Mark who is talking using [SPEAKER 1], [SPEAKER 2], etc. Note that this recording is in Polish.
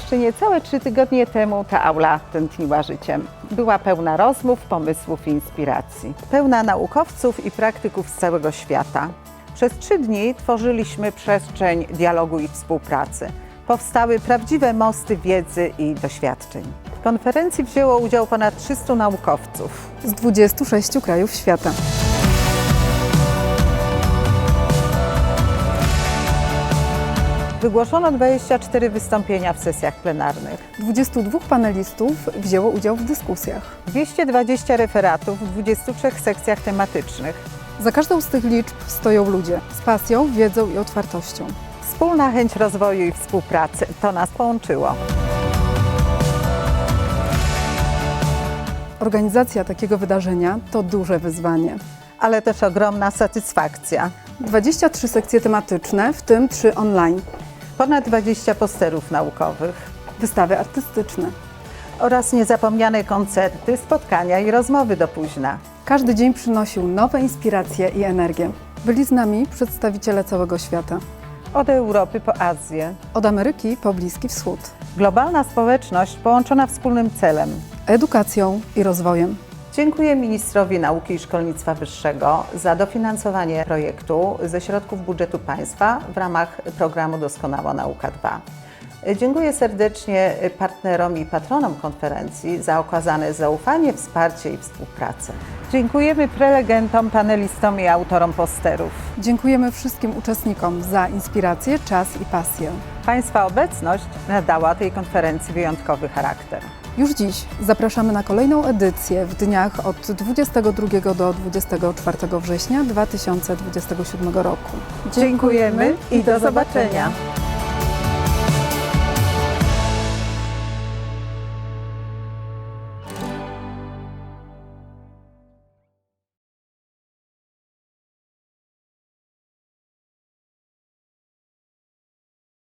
[SPEAKER 1] Jeszcze niecałe trzy tygodnie temu ta aula tętniła życiem. Była pełna rozmów, pomysłów i inspiracji. Pełna naukowców i praktyków z całego świata. Przez trzy dni tworzyliśmy przestrzeń dialogu i współpracy. Powstały prawdziwe mosty wiedzy i doświadczeń. W konferencji wzięło udział ponad 300 naukowców.
[SPEAKER 2] z 26 krajów świata.
[SPEAKER 1] Wygłoszono 24 wystąpienia w sesjach plenarnych.
[SPEAKER 2] 22 panelistów wzięło udział w dyskusjach.
[SPEAKER 1] 220 referatów w 23 sekcjach tematycznych.
[SPEAKER 2] Za każdą z tych liczb stoją ludzie z pasją, wiedzą i otwartością.
[SPEAKER 1] Wspólna chęć rozwoju i współpracy to nas połączyło.
[SPEAKER 2] Organizacja takiego wydarzenia to duże wyzwanie.
[SPEAKER 1] ale też ogromna satysfakcja.
[SPEAKER 2] 23 sekcje tematyczne, w tym 3 online,
[SPEAKER 1] Ponad 20 posterów naukowych
[SPEAKER 2] wystawy artystyczne.
[SPEAKER 1] oraz niezapomniane koncerty, spotkania i rozmowy do późna.
[SPEAKER 2] Każdy dzień przynosił nowe inspiracje i energię. Byli z nami przedstawiciele całego świata.
[SPEAKER 1] Od Europy po Azję.
[SPEAKER 2] Od Ameryki po Bliski Wschód.
[SPEAKER 1] Globalna społeczność połączona wspólnym celem.
[SPEAKER 2] Edukacją i rozwojem.
[SPEAKER 1] Dziękuję ministrowi nauki i szkolnictwa wyższego za dofinansowanie projektu ze środków budżetu państwa w ramach programu Doskonała Nauka 2. Dziękuję serdecznie partnerom i patronom konferencji za okazane zaufanie, wsparcie i współpracę. Dziękujemy prelegentom, panelistom i autorom posterów.
[SPEAKER 2] Dziękujemy wszystkim uczestnikom za inspirację, czas i pasję.
[SPEAKER 1] Państwa obecność nadała tej konferencji wyjątkowy charakter.
[SPEAKER 2] Już dziś zapraszamy na kolejną edycję w dniach od 22 do 24 września 2027 roku.
[SPEAKER 1] Dziękujemy i do zobaczenia.